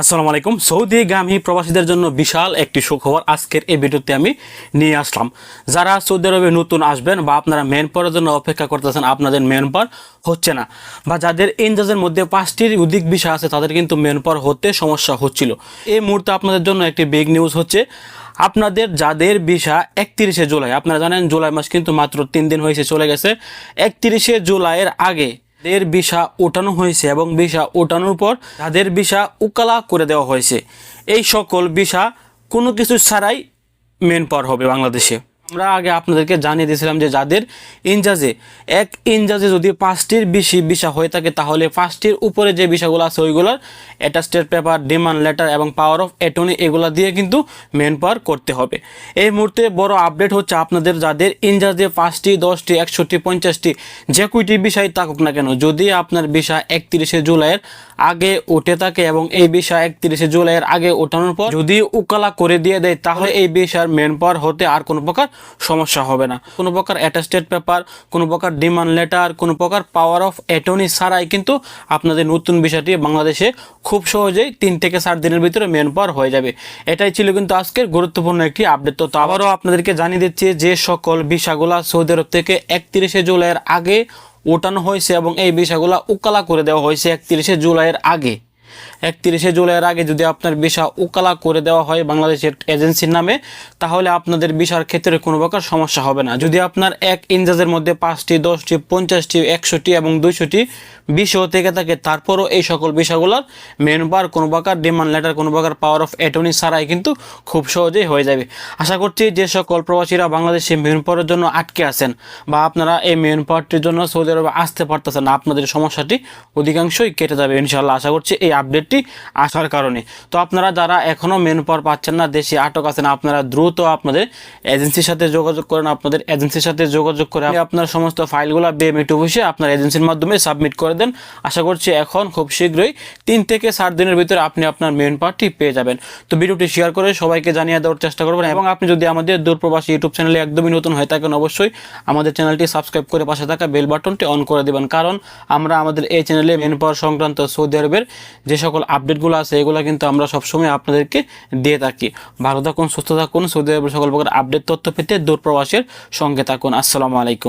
আসসালামু আলাইকুম। সৌদিগামী প্রবাসীদের জন্য বিশাল একটি সুখবর আজকের এই ভিডিওতে আমি নিয়ে আসলাম। যারা সৌদি আরবে নতুন আসবেন বা আপনারা মেন পাওয়ার জন্য অপেক্ষা করতেছেন, আপনাদের মেন হচ্ছে না। বা যাদের ইনজাজের মধ্যে পাঁচটির অধিক বিষয় আছে, তাদের কিন্তু মেন হতে সমস্যা হচ্ছিল। এই মুহূর্তে আপনাদের জন্য একটি বিগ নিউজ হচ্ছে, আপনাদের যাদের ভিসা একত্রিশে জুলাই, আপনারা জানেন জুলাই মাস কিন্তু মাত্র তিন দিন হয়েছে, চলে গেছে। একত্রিশে জুলাইয়ের আগে যাদের ভিসা ওঠানো হয়েছে এবং ভিসা ওঠানোর পর তাদের ভিসা উকালা করে দেওয়া হয়েছে। এই সকল ভিসা কোনো কিছু ছাড়াই মেন পাওয়ার হবে বাংলাদেশে। আমরা আগে আপনাদেরকে জানিয়ে দিয়েছিলাম যে যাদের ইনজাজে, এক ইনজাজে যদি পাঁচটির বেশি ভিসা হয়ে থাকে, তাহলে পাঁচটির উপরে যে ভিসাগুলো আছে ওইগুলোর অ্যাটাস্টেড পেপার, ডিমান্ড লেটার এবং পাওয়ার অফ অ্যাটর্নি এগুলো দিয়ে কিন্তু মেন পাওয়ার করতে হবে। এই মুহূর্তে বড় আপডেট হচ্ছে আপনাদের যাদের ইনজাজে পাঁচটি, দশটি, একষট্টি, পঞ্চাশটি যে কুইটি বিষয় থাকুক না কেন, যদি আপনার ভিসা একত্রিশে জুলাইয়ের আগে উঠে থাকে এবং এই ভিসা একত্রিশে জুলাইয়ের আগে ওঠানোর পর যদি উকালা করে দিয়ে দেয়, তাহলে এই ভিসার মেন পাওয়ার হতে আর কোনো প্রকার সমস্যা হবে না। কোনো প্রকার অ্যাটাস্টেড পেপার কোনো প্রকার ডিমান্ড লেটার কোনো প্রকার পাওয়ার অফ অ্যাটর্নি ছাড়াই কিন্তু আপনাদের নতুন বিষয়টি বাংলাদেশে খুব সহজেই তিন থেকে চার দিনের ভিতরে মেন পাওয়ার হয়ে যাবে। এটাই ছিল কিন্তু আজকের গুরুত্বপূর্ণ একটি আপডেট তো আবারও আপনাদেরকে জানিয়ে দিচ্ছি যে সকল ভিসাগুলা সৌদি আরব থেকে একত্রিশে জুলাইয়ের আগে ওঠানো হয়েছে এবং এই ভিসাগুলা উকালা করে দেওয়া হয়েছে একত্রিশে জুলাইয়ের আগে। একত্রিশে জুলাইয়ের আগে যদি আপনার ভিসা উকালা করে দেওয়া হয় বাংলাদেশের এজেন্সির নামে, তাহলে আপনাদের ভিসার ক্ষেত্রে কোনো প্রকার সমস্যা হবে না। যদি আপনার এক ইনজাজের মধ্যে পাঁচটি, দশটি, পঞ্চাশটি, একশোটি এবং দুইশোটি বিষয় থেকে থাকে, তারপরও এই সকল বিষয়গুলোর মেন বার কোনো প্রকার ডিমান্ড লেটার কোনো প্রকার পাওয়ার অফ অ্যাটর্নি ছাড়াই কিন্তু খুব সহজেই হয়ে যাবে। আশা করছি যে সকল প্রবাসীরা বাংলাদেশে মেন জন্য আটকে আছেন বা আপনারা এই মেন পাওয়ারটির জন্য সৌদি আরবে আসতে পারতেছেন না, আপনাদের সমস্যাটি অধিকাংশই কেটে যাবে ইনশাল্লাহ আশা করছি এই আপডেটটি আসার কারণে। তো আপনারা যারা এখনও মেন পাওয়ার পাচ্ছেন না, দেশে আটক আছেন, আপনারা দ্রুত আপনাদের এজেন্সির সাথে যোগাযোগ করেন, আপনাদের এজেন্সির সাথে যোগাযোগ করে আপনি আপনার সমস্ত ফাইলগুলো বিএমএট অফিসে আপনার এজেন্সির মাধ্যমে সাবমিট করে দেন। আশা করছি এখন খুব শীঘ্রই তিন থেকে সাত দিনের ভিতরে আপনি আপনার মেন পার্টটি পেয়ে যাবেন। তো ভিডিওটি শেয়ার করে সবাইকে জানিয়ে দেওয়ার চেষ্টা করবেন এবং আপনি যদি আমাদের দূরপ্রবাসী ইউটিউব চ্যানেলে একদমই নতুন হয়ে থাকেন, অবশ্যই আমাদের চ্যানেলটি সাবস্ক্রাইব করে পাশে থাকা বেল বাটনটি অন করে দেবেন। কারণ আমরা আমাদের এই চ্যানেলে মেন পাওয়ার সংক্রান্ত সৌদি আরবের যে সকল আপডেটগুলো আছে, এগুলো কিন্তু আমরা সবসময় আপনাদেরকে দিয়ে থাকি। ভালো থাকুন, সুস্থ থাকুন। সৌদি আরবের সকল প্রকার আপডেট তথ্য পেতে দূরপ্রবাসের সঙ্গে থাকুন। আসসালামু আলাইকুম।